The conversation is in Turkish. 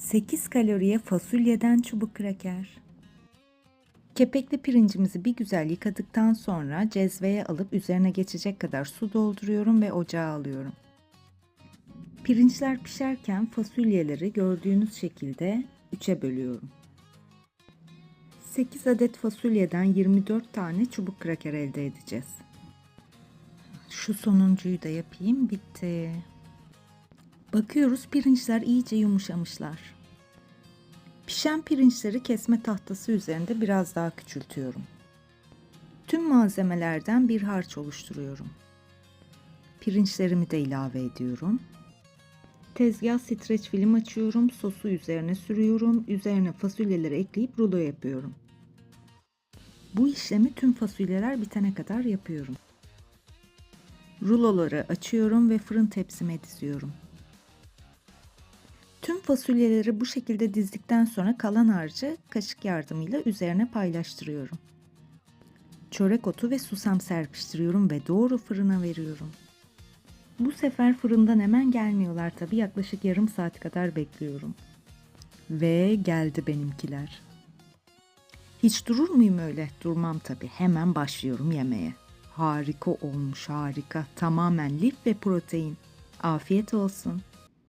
8 kaloriye fasulyeden çubuk kraker. Kepekli pirincimizi bir güzel yıkadıktan sonra cezveye alıp üzerine geçecek kadar su dolduruyorum ve ocağa alıyorum. Pirinçler pişerken fasulyeleri gördüğünüz şekilde 3'e bölüyorum. 8 adet fasulyeden 24 tane çubuk kraker elde edeceğiz. Şu sonuncuyu da yapayım. Bitti. Bakıyoruz pirinçler iyice yumuşamışlar. Pişen pirinçleri kesme tahtası üzerinde biraz daha küçültüyorum. Tüm malzemelerden bir harç oluşturuyorum. Pirinçlerimi de ilave ediyorum. Tezgah streç film açıyorum, sosu üzerine sürüyorum, üzerine fasulyeleri ekleyip rulo yapıyorum. Bu işlemi tüm fasulyeler bitene kadar yapıyorum. Ruloları açıyorum ve fırın tepsime diziyorum. Tüm fasulyeleri bu şekilde dizdikten sonra kalan harcı kaşık yardımıyla üzerine paylaştırıyorum. Çörek otu ve susam serpiştiriyorum ve doğru fırına veriyorum. Bu sefer fırından hemen gelmiyorlar tabi yaklaşık yarım saat kadar bekliyorum. Ve geldi benimkiler. Hiç durur muyum öyle? Durmam tabi. Hemen başlıyorum yemeye. Harika olmuş harika. Tamamen lif ve protein. Afiyet olsun.